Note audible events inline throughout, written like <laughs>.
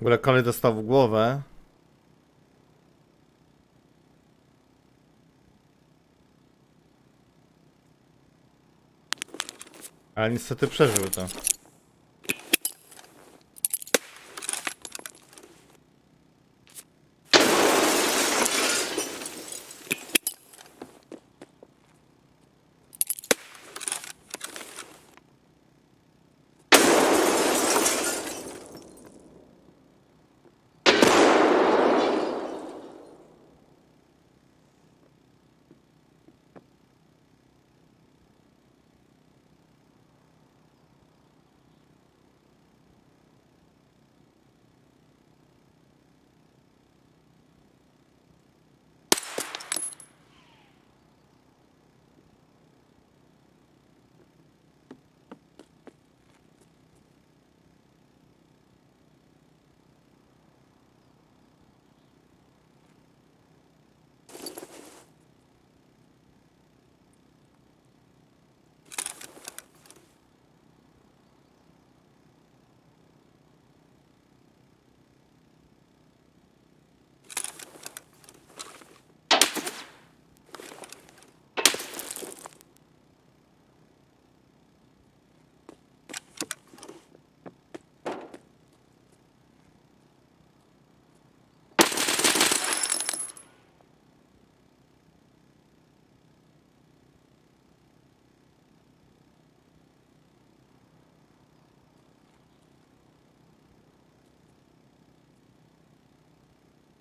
W ogóle kolej dostał w głowę. Ale niestety przeżył to.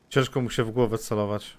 Ciężko mu się w głowę celować.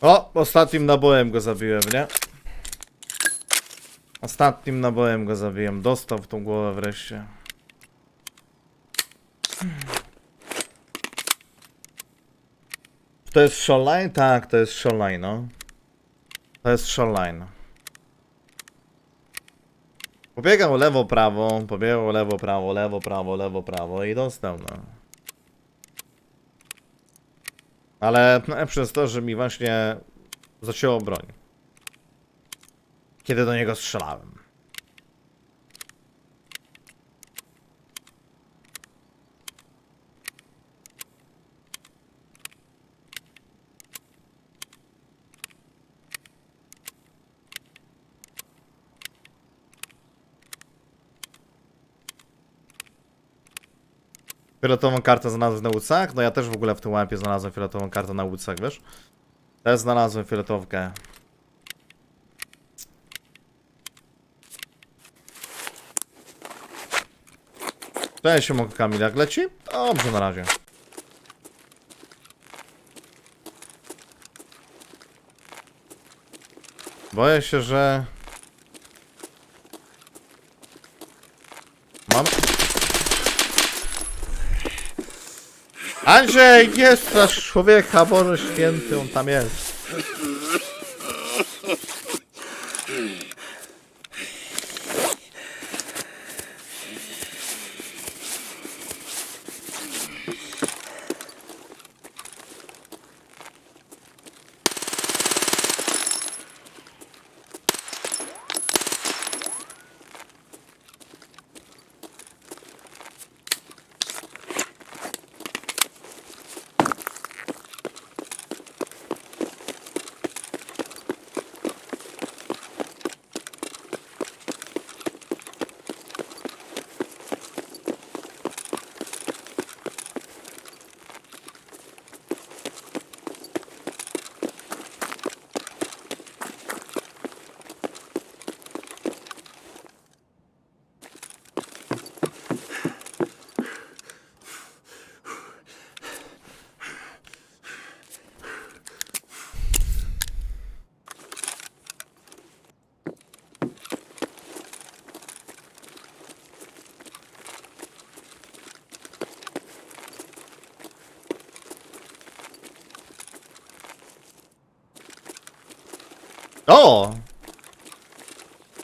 O, ostatnim nabojem go zabiłem, nie? Ostatnim nabojem go zabiłem. Dostał w tą głowę wreszcie. To jest shoreline? Tak, to jest shoreline, no. To jest shoreline. Pobiegał lewo, prawo, pobiegał lewo, prawo, lewo, prawo, lewo, prawo i dostał, no. Ale no, przez to, że mi właśnie zacięło broń. Kiedy do niego strzelałem. Fioletową kartę znalazłem na łódcach? No ja też w ogóle w tym łapie znalazłem fioletową kartę na łódcach, wiesz? Też znalazłem fioletowkę. Cześć, się mogę Kamil, jak leci? Dobrze na razie. Boję się, że... Andrzej, nie strasz człowieka, Boże Święty, on tam jest.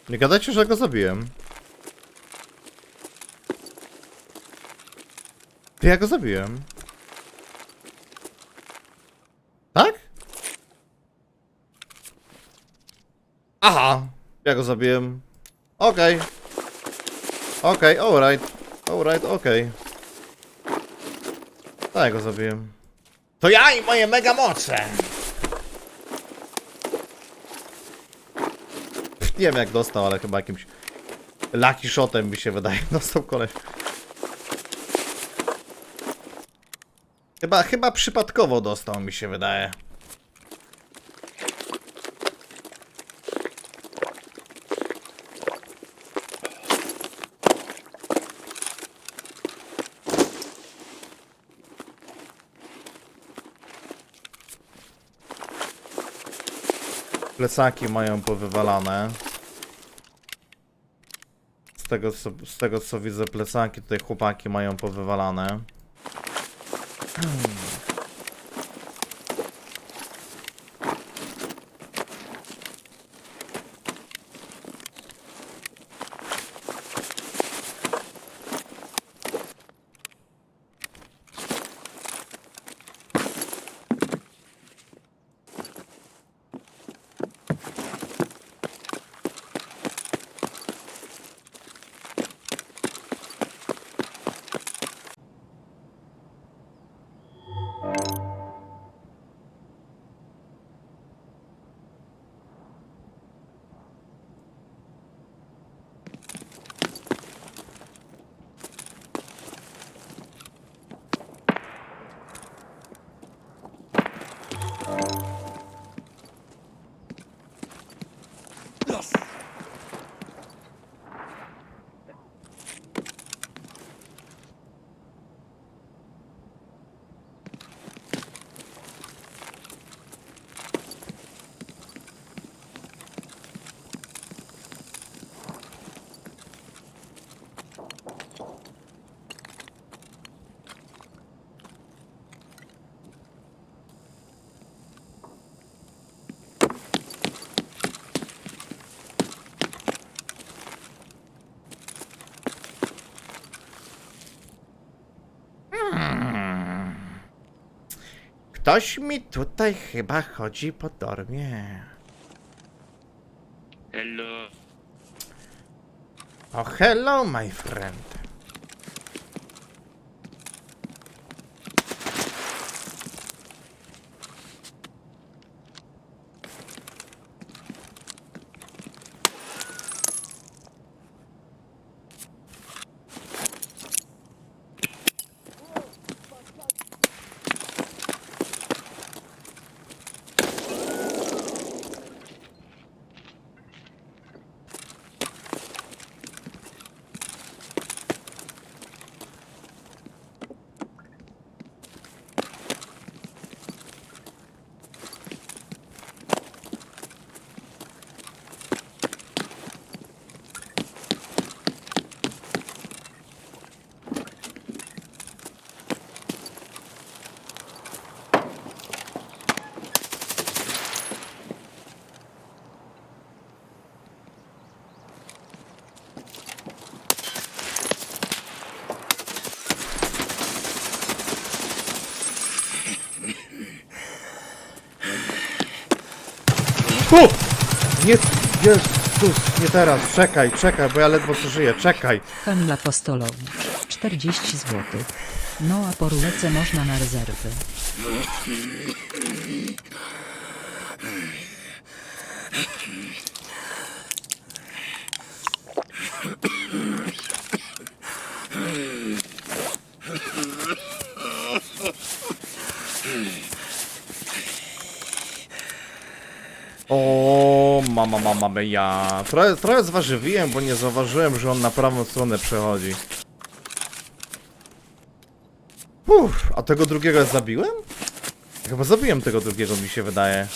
Nie gadajcie, że go zabiłem. Ty, ja go zabiłem. Tak? Aha, ja go zabiłem. Okej. Okej, alright. Alright, okej. Tak, ja go zabiłem. To ja i moje mega moce! Nie wiem jak dostał, ale chyba jakimś lucky shotem mi się wydaje. <laughs> Dostał koleś. Chyba, chyba przypadkowo dostał mi się wydaje. Plecaki mają powywalane. Tego, co, z tego co widzę, plecaki tutaj chłopaki mają powywalane. <clears throat> Ktoś mi tutaj chyba chodzi po dormie. Hello. Oh, hello, my friend. Fu! Nie, Jezus, nie teraz, czekaj, czekaj, bo ja ledwo co żyję, czekaj. Kamil Apostolowicz, 40 zł. No a po rulece można na rezerwy. Mama, mama, ja. Trochę, trochę zważywiłem, bo nie zauważyłem, że on na prawą stronę przechodzi. Uff, a tego drugiego zabiłem? Chyba zabiłem tego drugiego, mi się wydaje.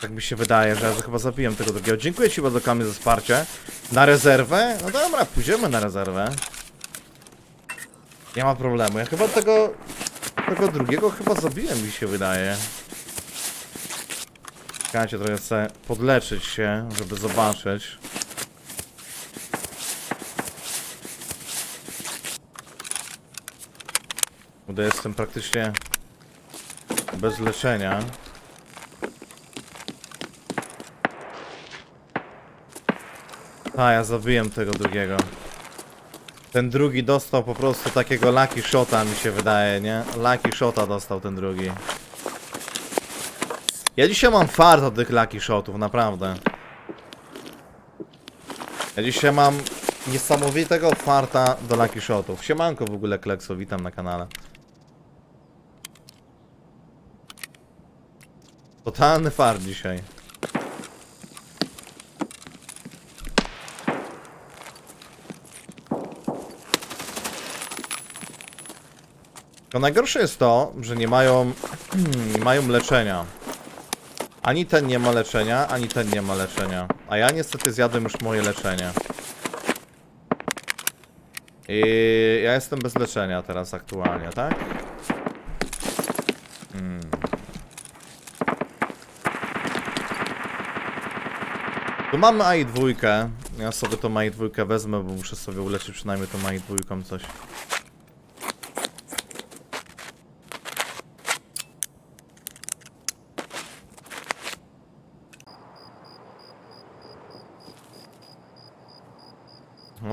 Tak mi się wydaje, że ja chyba zabiłem tego drugiego. Dziękuję Ci bardzo, Kamil, za wsparcie. Na rezerwę? No dobra, pójdziemy na rezerwę. Nie ma problemu. Ja chyba tego... Tego drugiego chyba zabiłem, mi się wydaje. Czekajcie, trochę chcę podleczyć się, żeby zobaczyć. Bo jestem praktycznie bez leczenia. A, ja zabiłem tego drugiego. Ten drugi dostał po prostu takiego lucky shota, mi się wydaje, nie? Lucky shota dostał ten drugi. Ja dzisiaj mam fart od tych lucky shotów, naprawdę. Ja dzisiaj mam niesamowitego farta do lucky shotów. Siemanko w ogóle Klekso, witam na kanale. Totalny fart dzisiaj. To najgorsze jest to, że nie mają, <clears throat> nie mają leczenia. Ani ten nie ma leczenia, ani ten nie ma leczenia. A ja niestety zjadłem już moje leczenie. I ja jestem bez leczenia teraz aktualnie, tak? Hmm. Tu mamy AI dwójkę. Ja sobie tą AI dwójkę wezmę, bo muszę sobie uleczyć przynajmniej tą AI dwójką coś.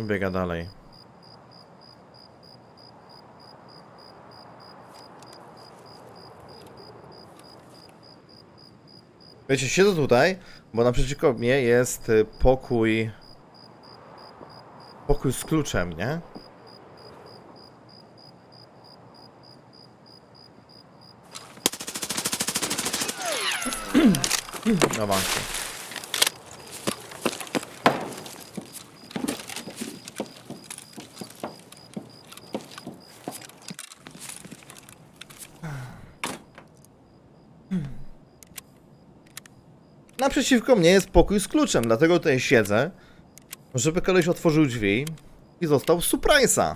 On biega dalej. Wiecie, siedzę tutaj, bo naprzeciwko mnie jest y, pokój... Pokój z kluczem, nie? <clears throat> No właśnie. Naprzeciwko mnie jest pokój z kluczem, dlatego tutaj siedzę, żeby koleś otworzył drzwi i został surprise'a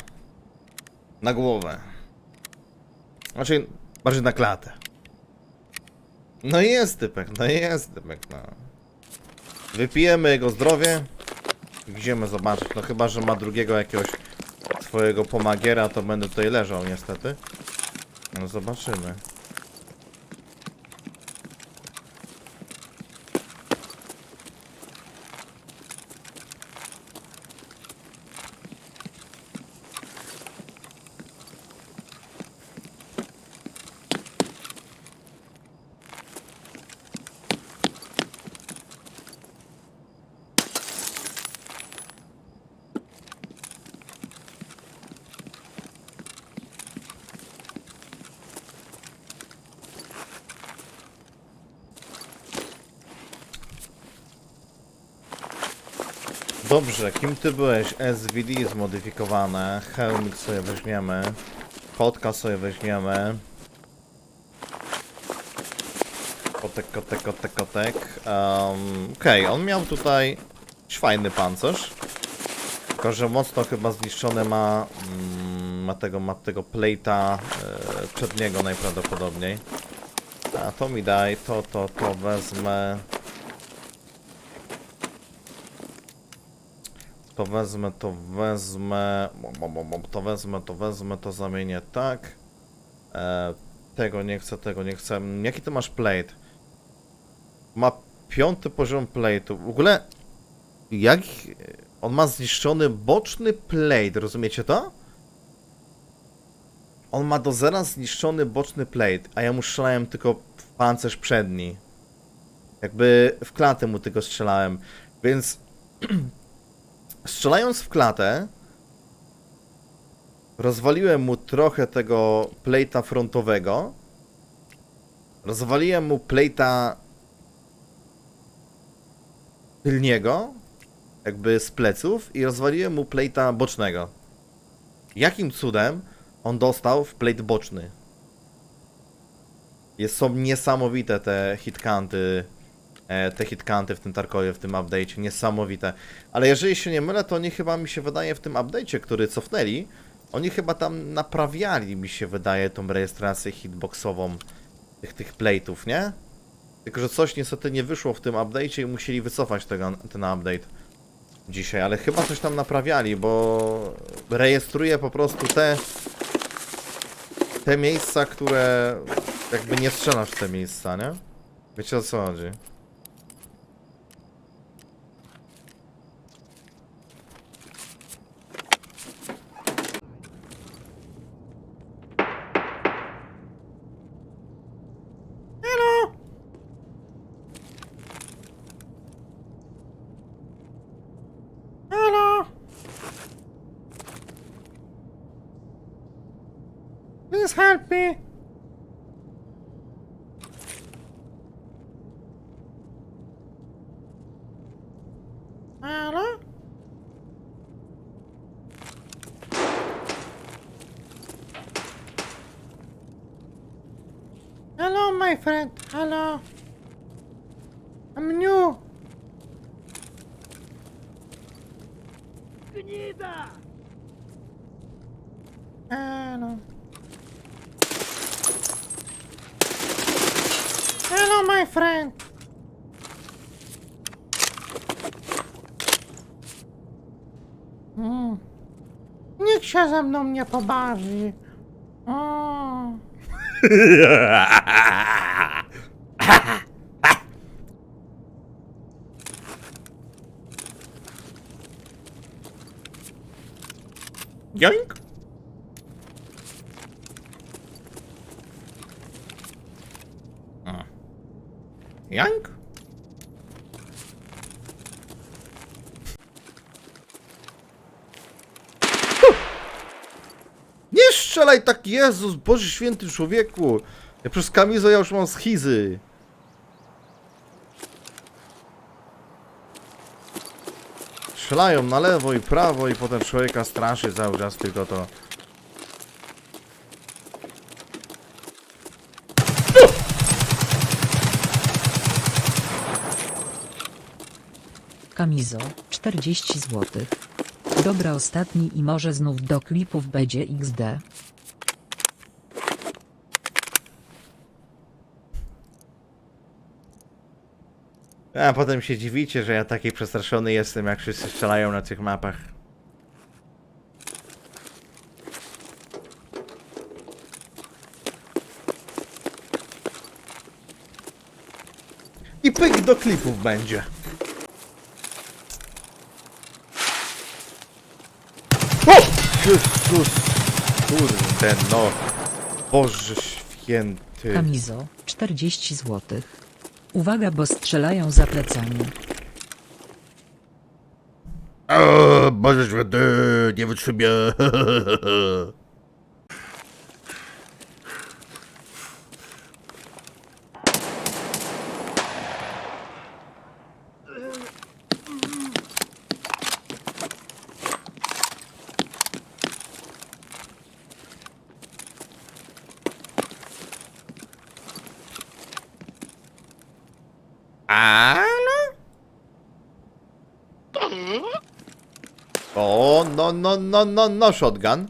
na głowę. Znaczy, bardziej na klatę. No jest typek, no jest typek, no. Wypijemy jego zdrowie. Idziemy zobaczyć, no chyba, że ma drugiego jakiegoś swojego pomagiera, to będę tutaj leżał niestety. No zobaczymy. Dobrze, kim ty byłeś? SVD zmodyfikowane. Helmik sobie weźmiemy. Kotka sobie weźmiemy. Kotek, kotek, kotek, kotek. Um, Okej, on miał tutaj fajny pancerz. Tylko, że mocno chyba zniszczony ma, mm, ma tego, ma tego plate'a e, przedniego najprawdopodobniej. A to mi daj, to, to, to wezmę. To wezmę, to wezmę, to wezmę, to wezmę, to zamienię tak. E, tego nie chcę, tego nie chcę. Jaki ty masz plate? Ma piąty poziom plate'u. W ogóle, jak on ma zniszczony boczny plate, rozumiecie to? On ma do zera zniszczony boczny plate, a ja mu strzelałem tylko w pancerz przedni. Jakby w klatę mu tylko strzelałem, więc <clears throat> strzelając w klatę, rozwaliłem mu trochę tego plate'a frontowego. Rozwaliłem mu plate'a tylniego, jakby z pleców, i rozwaliłem mu plate'a bocznego. Jakim cudem on dostał w plate boczny? Jest, są niesamowite te hitkanty te hitkanty w tym Tarkowie, w tym update'cie, niesamowite. Ale jeżeli się nie mylę, to oni chyba mi się wydaje w tym update'cie, który cofnęli, oni chyba tam naprawiali, mi się wydaje, tą rejestrację hitboxową tych, tych plate'ów, nie? Tylko, że coś niestety nie wyszło w tym update'cie i musieli wycofać tego, ten update dzisiaj, ale chyba coś tam naprawiali, bo rejestruje po prostu te te miejsca, które jakby nie strzelasz w te miejsca, nie? Wiecie o co chodzi? Hello? Hello, my friend. Hello. I'm new. Hello. Się ze mną nie pobawi. O. Joink. Joink. Nie strzelaj tak, Jezus, Boże Święty człowieku! Ja przez kamizo ja już mam schizy. Strzelają na lewo i prawo i potem człowieka straszy cały czas tylko to. Kamizo, 40 zł. Dobra ostatni i może znów do klipów będzie XD. A potem się dziwicie, że ja taki przestraszony jestem, jak wszyscy strzelają na tych mapach. I pyk do klipów będzie. O! Jezus! Kurde no. Boże święty. Kamizo, 40 zł. Uwaga, bo strzelają za plecami. O, Boże święty, nie wytrzymię. <laughs> Halo? O, no, no, no, no, no, shotgun.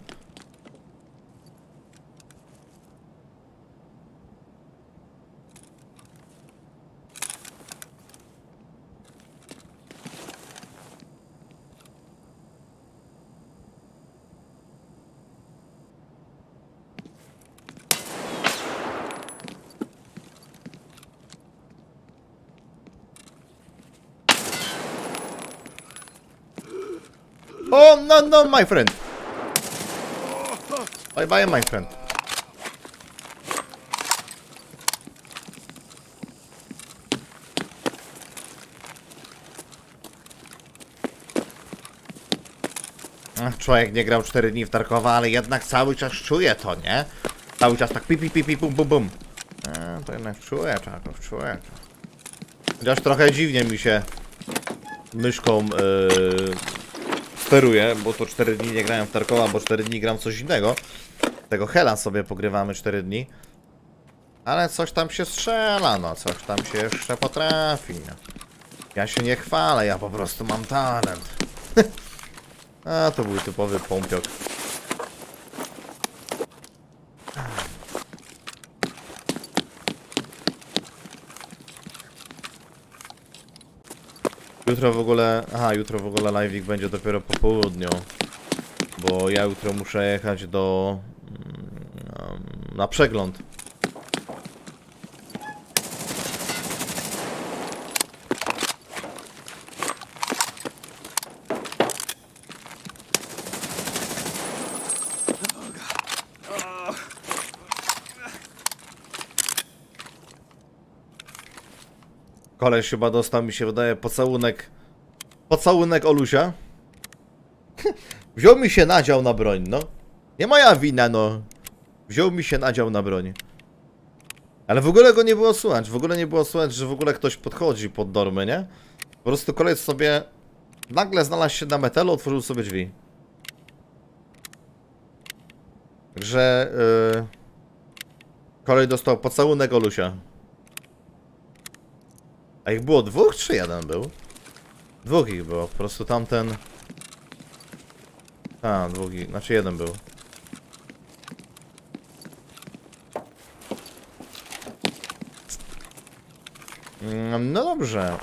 No, my friend. Bye bye, my friend. Ach, Człowiek nie grał 4 dni w Tarkowa, ale jednak cały czas czuje to, nie? Cały czas tak pi pi pi pi bum bum bum. E, to jednak czuje, Czaków, czuje. Chociaż trochę dziwnie mi się myszką yy, steruję, bo to 4 dni nie grałem w Tarkowa, bo 4 dni gram coś innego. Tego Hela sobie pogrywamy 4 dni. Ale coś tam się strzela, no, coś tam się jeszcze potrafi. Ja się nie chwalę, ja po prostu mam talent. <laughs> A, to był typowy pompiok. Jutro w ogóle, aha, jutro w ogóle live'ik będzie dopiero po południu. Bo ja jutro muszę jechać do... mm, na przegląd. Koleś chyba dostał, mi się wydaje, pocałunek... Pocałunek Olusia. <laughs> Wziął mi się nadział na broń, no. Nie moja wina, no. Wziął mi się nadział na broń. Ale w ogóle go nie było słychać, w ogóle nie było słychać, że w ogóle ktoś podchodzi pod dormy, nie? Po prostu koleś sobie nagle znalazł się na metelu, otworzył sobie drzwi. Także yy, kolej dostał pocałunek Olusia. A ich było dwóch czy jeden był? Dwóch ich było, po prostu tamten... A, dwóch ich, znaczy jeden był. Mm, No dobrze.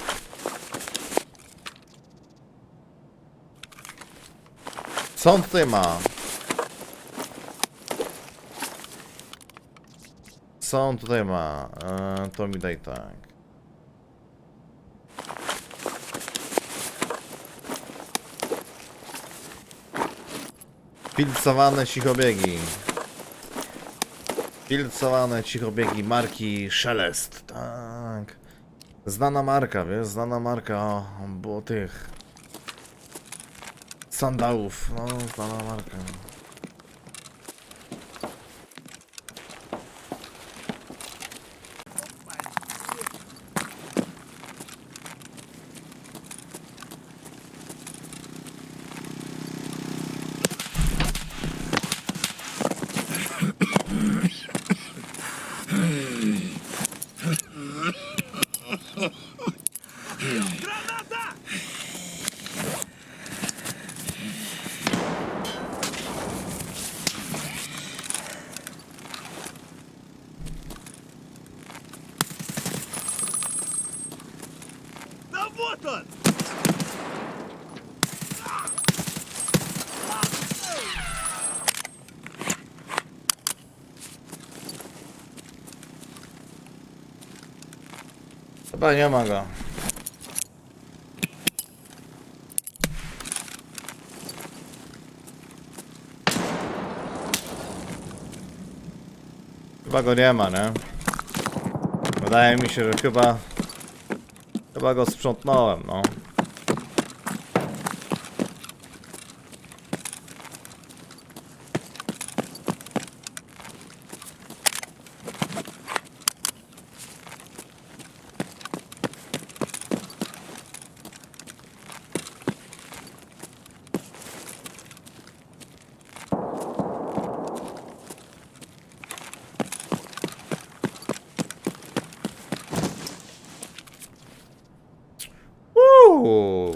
Co on tutaj ma? Co on tutaj ma? E, to mi daj tak. Pilcowane cichobiegi. Pilcowane cichobiegi marki Szelest. Tak. Znana marka, wiesz? Znana marka o, było tych sandałów. No, znana marka. Chyba nie ma go. Chyba go nie ma, nie? Wydaje mi się, że chyba... Chyba go sprzątnąłem, no. Uuu.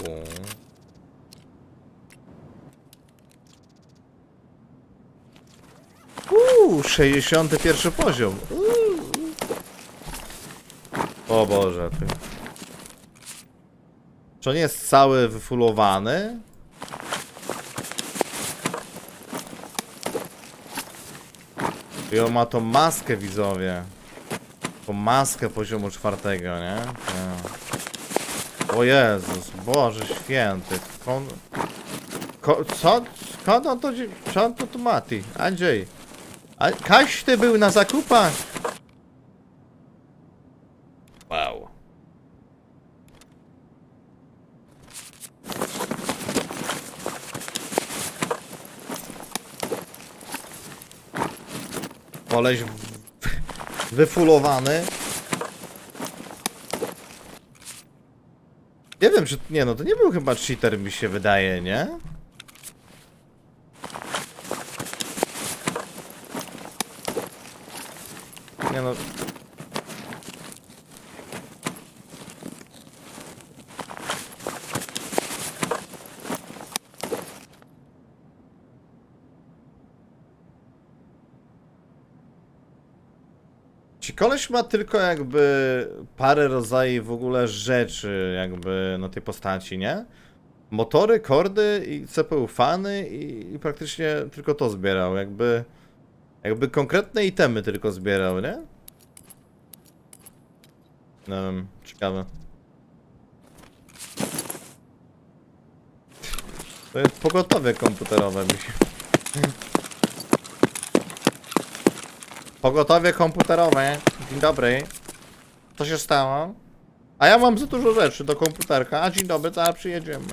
Uuu, 61 poziom. O Boże, ty. Czy on jest cały wyfulowany? I on ma tą maskę, widzowie. Tą maskę poziomu czwartego, nie? O Jezus, Boże święty. Kon... Ko... Co? Skąd on to... Co on to tu ma, ty? Andrzej. A... Kaś ty był na zakupach? Wow. Koleś wyfulowany. Nie wiem, czy... Nie no, to nie był chyba cheater, mi się wydaje? Nie no... Koleś ma tylko jakby parę rodzajów w ogóle rzeczy jakby na tej postaci, nie? Motory, kordy i CPU fany i, i praktycznie tylko to zbierał, jakby jakby konkretne itemy tylko zbierał, nie? Nie wiem, ciekawe. To jest pogotowie komputerowe mi się. Pogotowie komputerowe. Dzień dobry. Co się stało? A ja mam za dużo rzeczy do komputerka. A dzień dobry, zaraz przyjedziemy.